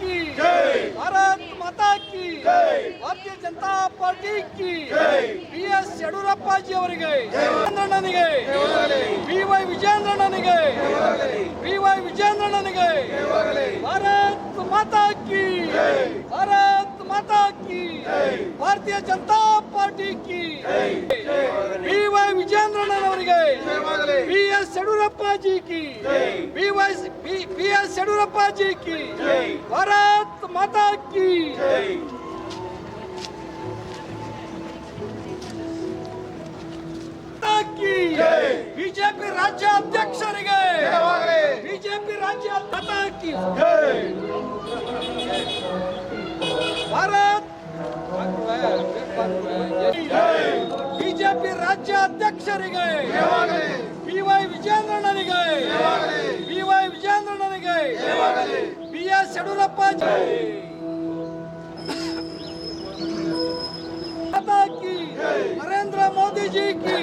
की। ಭಾರತ್ ಮಾತಾ ಕಿ ಭಾರತೀಯ ಜನತಾ ಪಾರ್ಟಿ ಕಿ ಬಿ ಎಸ್ ಯಡಿಯೂರಪ್ಪಾಜಿ ಅವರಿಗೆ। ವಿಜೇಂದ್ರಣ್ಣನಿಗೆ ಬಿ ವೈ ವಿಜೇಂದ್ರಣ್ಣನಿಗೆ ಬಿ ವೈ ವಿಜೇಂದ್ರಣ್ಣನಿಗೆ ಭಾರತ್ ಮಾತಾ ಕಿ ಭಾರತ್ ಮಾತಾ ಕಿ ಭಾರತೀಯ ಜನತಾ ಪಾರ್ಟಿ ಕಿ ಬಿ ವೈ ವಿಜೇಂದ್ರಣ್ಣನವರಿಗೆ ಬಿ ಎಸ್ ಯಡಿಯೂರಪ್ಪಾಜಿ ಕಿ B Y B S Yediyurappaji ಕಿ ಭಾರತ್ ಮಾತಾ ಕಿ ಮಾತಾಕಿ ಬಿಜೆಪಿ ರಾಜ್ಯ ಅಧ್ಯಕ್ಷರಿಗೆ ಬಿಜೆಪಿ ರಾಜ್ಯ ಮಾತಾಕಿ ಭಾರತ್ ಬಿಜೆಪಿ ರಾಜ್ಯ ಅಧ್ಯಕ್ಷರಿಗೆ ಬಿ ವೈ ವಿಜೇಂದ್ರಣ್ಣನಿಗೆ ಬಿ ವೈ ವಿಜೇಂದ್ರಣ್ಣನಿಗೆ ಬಿ ಎಸ್ ಯಡಿಯೂರಪ್ಪ माता की नरेंद्र मोदी जी की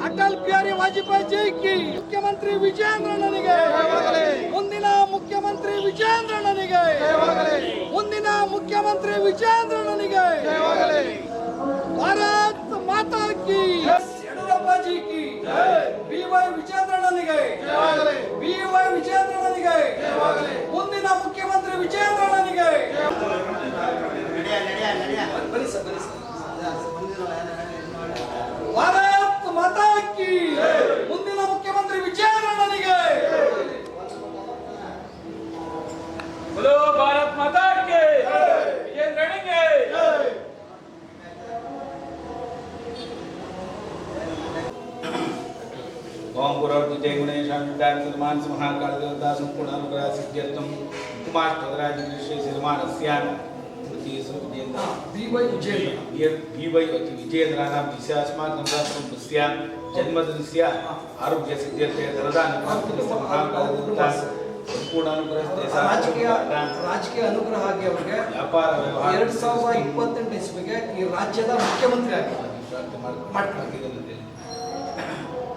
अटल बिहारी वाजपेयी जी की ಮುಖ್ಯಮಂತ್ರಿ ವಿಜೇಂದ್ರಣ್ಣನಿಗೆ ಮುಂದಿನ ಮುಖ್ಯಮಂತ್ರಿ ವಿಜೇಂದ್ರಣ್ಣನಿಗೆ ಮುಂದಿನ ಮುಖ್ಯಮಂತ್ರಿ ವಿಜೇಂದ್ರಣ್ಣನಿಗೆ ಜಿ ಕಿ ಬಿ ವೈ ವಿಜೇಂದ್ರಣ್ಣನಿಗೆ ಬಿ ವೈ ವಿಜೇಂದ್ರಣ್ಣನಿಗೆ ಮುಂದಿನ ಮುಖ್ಯಮಂತ್ರಿ ವಿಜೇಂದ್ರಣ್ಣನಿಗೆ ಭಾರತ್ ಮಾತಾ ಕಿ प्रति सुविजेन्द्र ಬಿ ವೈ ವಿಜಯೇಂದ್ರ भीवै अति विजयेन्द्राणां दिशास्माकं राष्ट्रं पश्यां जन्मदिनस्य आरोग्यसिद्ध्यर्थे धनदानप्राप्तिरस्य महाकालदेवता ಸಂಪೂರ್ಣಾನುಗ್ರಹ ರಾಜಕೀಯ ರಾಜಕೀಯ ಅನುಗ್ರಹ ಆಗಿ ಅವರಿಗೆ ವ್ಯಾಪಾರ ವ್ಯವಹಾರ ಎರಡ್ ಸಾವಿರದ ಇಪ್ಪತ್ತೆಂಟು ಇಸ್ವಿಗೆ ಈ ರಾಜ್ಯದ ಮುಖ್ಯಮಂತ್ರಿ ಆಗಿದ್ದಾರೆ ಮಾಡ್ಕೊಂಡಿದ್ದಲ್ಲದೆ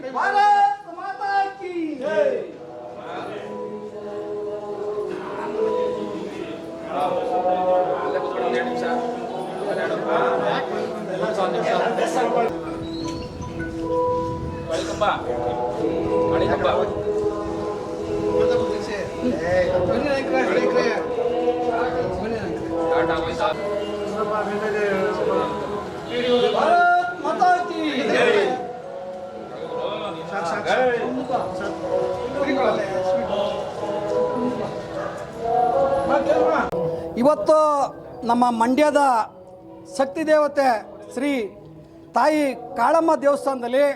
भारत माता की जय ટાટા હોય સાહેબ ભારત ಇವತ್ತು ನಮ್ಮ ಮಂಡ್ಯದ ಶಕ್ತಿ ದೇವತೆ ಶ್ರೀ ತಾಯಿ ಕಾಳಮ್ಮ ದೇವಸ್ಥಾನದಲ್ಲಿ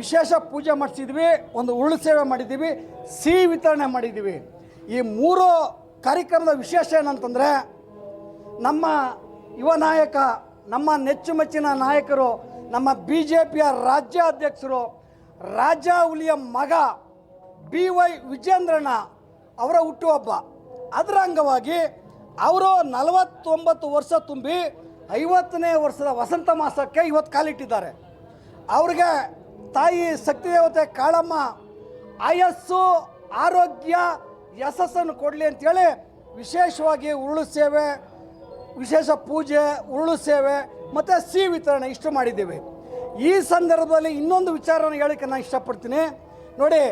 ವಿಶೇಷ ಪೂಜೆ ಮಾಡಿಸಿದ್ವಿ, ಒಂದು ಉರುಳು ಸೇವೆ ಮಾಡಿದ್ದೀವಿ, ಸಿಹಿ ವಿತರಣೆ ಮಾಡಿದ್ದೀವಿ. ಈ ಮೂರು ಕಾರ್ಯಕ್ರಮದ ವಿಶೇಷ ಏನಂತಂದರೆ, ನಮ್ಮ ಯುವ ನಾಯಕ, ನಮ್ಮ ನೆಚ್ಚುಮೆಚ್ಚಿನ ನಾಯಕರು, ನಮ್ಮ ಬಿ ಜೆ ಪಿಯ ರಾಜ್ಯ ಅಧ್ಯಕ್ಷರು ರಾಜ ಹುಲಿಯ ಮಗ ಬಿ ವೈ ವಿಜೇಂದ್ರಣ್ಣ ಅವರ ಹುಟ್ಟುಹಬ್ಬ. ಅದರ ಅಂಗವಾಗಿ ಅವರು ನಲವತ್ತೊಂಬತ್ತು ವರ್ಷ ತುಂಬಿ ಐವತ್ತನೇ ವರ್ಷದ ವಸಂತ ಮಾಸಕ್ಕೆ ಇವತ್ತು ಕಾಲಿಟ್ಟಿದ್ದಾರೆ. ಅವ್ರಿಗೆ ತಾಯಿ ಶಕ್ತಿ ದೇವತೆ ಕಾಳಮ್ಮ ಆಯಸ್ಸು, ಆರೋಗ್ಯ, ಯಶಸ್ಸನ್ನು ಕೊಡಲಿ ಅಂತೇಳಿ ವಿಶೇಷವಾಗಿ ಉರುಳು ಸೇವೆ, ವಿಶೇಷ ಪೂಜೆ, ಉರುಳು ಸೇವೆ ಮತ್ತು ಸಿಹಿ ವಿತರಣೆ ಇಷ್ಟು ಮಾಡಿದ್ದೀವಿ. ಈ ಸಂದರ್ಭದಲ್ಲಿ ಇನ್ನೊಂದು ವಿಚಾರವನ್ನು ಹೇಳಕ್ಕೆ ನಾನು ಇಷ್ಟಪಡ್ತೀನಿ. ನೋಡಿ,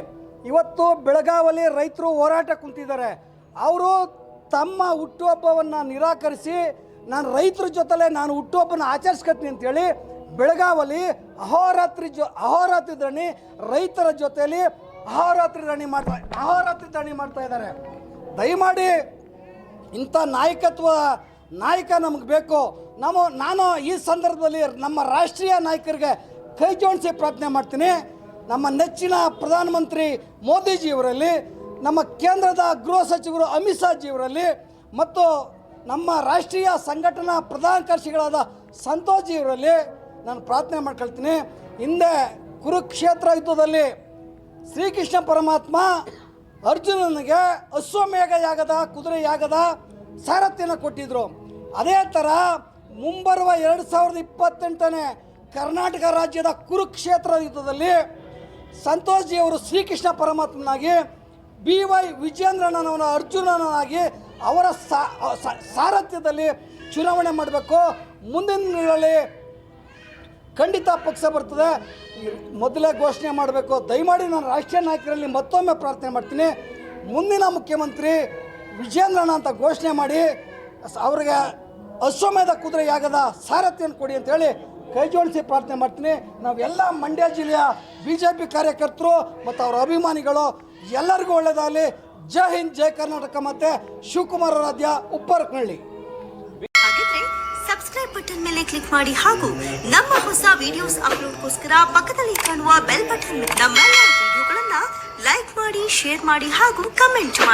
ಇವತ್ತು ಬೆಳಗಾವಲ್ಲಿ ರೈತರು ಹೋರಾಟ ಕುಂತಿದ್ದಾರೆ. ಅವರು ತಮ್ಮ ಹುಟ್ಟುಹಬ್ಬವನ್ನು ನಿರಾಕರಿಸಿ, ನಾನು ರೈತರ ಜೊತೆಲೆ ನಾನು ಹುಟ್ಟುಹಬ್ಬನ ಆಚರಿಸ್ಕೊತೀನಿ ಅಂತೇಳಿ ಬೆಳಗಾವಲ್ಲಿ ಅಹೋರಾತ್ರಿ ಜೊ, ಅಹೋರಾತ್ರಿ ದಣಿ ರೈತರ ಜೊತೆಯಲ್ಲಿ ಅಹೋರಾತ್ರಿ ದಣಿ ಮಾಡ್ತಾ, ಅಹೋರಾತ್ರಿ ದಣಿ ಮಾಡ್ತಾ ಇದ್ದಾರೆ. ದಯಮಾಡಿ ಇಂಥ ನಾಯಕತ್ವ, ನಾಯಕ ನಮಗೆ ಬೇಕು. ನಾವು ನಾನು ಈ ಸಂದರ್ಭದಲ್ಲಿ ನಮ್ಮ ರಾಷ್ಟ್ರೀಯ ನಾಯಕರಿಗೆ ಕೈ ಜೋಡಿಸಿ ಪ್ರಾರ್ಥನೆ ಮಾಡ್ತೀನಿ. ನಮ್ಮ ನೆಚ್ಚಿನ ಪ್ರಧಾನಮಂತ್ರಿ ಮೋದಿಜಿಯವರಲ್ಲಿ ನಮ್ಮ ಕೇಂದ್ರದ ಗೃಹ ಸಚಿವರು ಅಮಿತ್ ಶಾಜಿಯವರಲ್ಲಿ ಮತ್ತು ನಮ್ಮ ರಾಷ್ಟ್ರೀಯ ಸಂಘಟನಾ ಪ್ರಧಾನ ಕಾರ್ಯದರ್ಶಿಗಳಾದ ಸಂತೋಷ್ ಜಿಯವರಲ್ಲಿ ನಾನು ಪ್ರಾರ್ಥನೆ ಮಾಡ್ಕೊಳ್ತೀನಿ. ಹಿಂದೆ ಕುರುಕ್ಷೇತ್ರ ಯುದ್ಧದಲ್ಲಿ ಶ್ರೀಕೃಷ್ಣ ಪರಮಾತ್ಮ ಅರ್ಜುನನಿಗೆ ಅಶ್ವಮೇಘ ಯಾಗದ, ಕುದುರೆ ಯಾಗದ ಸಾರಥ್ಯನ ಕೊಟ್ಟಿದ್ದರು ಅದೇ ಥರ ಮುಂಬರುವ ಎರಡು ಸಾವಿರದ ಇಪ್ಪತ್ತೆಂಟನೇ ಕರ್ನಾಟಕ ರಾಜ್ಯದ ಕುರುಕ್ಷೇತ್ರ ಯುದ್ಧದಲ್ಲಿ ಸಂತೋಷ್ಜಿ ಅವರು ಶ್ರೀಕೃಷ್ಣ ಪರಮಾತ್ಮನಾಗಿ, ಬಿ ವೈ ವಿಜೇಂದ್ರನವನ ಅರ್ಜುನನಾಗಿ ಅವರ ಸಾರಥ್ಯದಲ್ಲಿ ಚುನಾವಣೆ ಮಾಡಬೇಕು. ಮುಂದಿನ ದಿನಗಳಲ್ಲಿ ಖಂಡಿತ ಪಕ್ಷ ಬರ್ತದೆ. ಮೊದಲೇ ಘೋಷಣೆ ಮಾಡಬೇಕು. ದಯಮಾಡಿ ನಾನು ರಾಷ್ಟ್ರೀಯ ನಾಯಕರಲ್ಲಿ ಮತ್ತೊಮ್ಮೆ ಪ್ರಾರ್ಥನೆ ಮಾಡ್ತೀನಿ. ಮುಂದಿನ ಮುಖ್ಯಮಂತ್ರಿ ವಿಜೇಂದ್ರಣ್ಣ ಅಂತ ಘೋಷಣೆ ಮಾಡಿ, ಅವ್ರಿಗೆ ಅಶ್ವಮೇಧ ಕುದುರೆ ಯಾಗದ ಕೊಡಿ ಅಂತೇಳಿ ಕೈ ಜೋಡಿಸಿ ಪ್ರಾರ್ಥನೆ ಮಾಡ್ತೀನಿ. ನಾವೆಲ್ಲ ಮಂಡ್ಯ ಜಿಲ್ಲೆಯ ಬಿ ಜೆ ಪಿ ಕಾರ್ಯಕರ್ತರು ಮತ್ತು ಅವರ ಅಭಿಮಾನಿಗಳು ಎಲ್ಲರಿಗೂ ಒಳ್ಳೆಯದಾಗಲಿ. ಜೈ ಹಿಂದ್, ಜೈ ಕರ್ನಾಟಕ ಮತ್ತು ಶಿವಕುಮಾರ ರಾಧ್ಯ ಉಪ್ಪರಕನಹಳ್ಳಿ. ಸಬ್ಸ್ಕ್ರೈಬ್ ಬಟನ್ ಮೇಲೆ ಕ್ಲಿಕ್ ಮಾಡಿ ಹಾಗೂ ನಮ್ಮ ಹೊಸ ವಿಡಿಯೋಸ್ ಅಪ್ಲೋಡ್ಗೋಸ್ಕರ ಪಕ್ಕದಲ್ಲಿ ಕಾಣುವ ಬೆಲ್ ಬಟನ್ ನಮ್ಮೆಲ್ಲ ವಿಡಿಯೋಗಳನ್ನು ಲೈಕ್ ಮಾಡಿ ಶೇರ್ ಮಾಡಿ ಹಾಗೂ ಕಮೆಂಟ್ ಮಾಡಿ.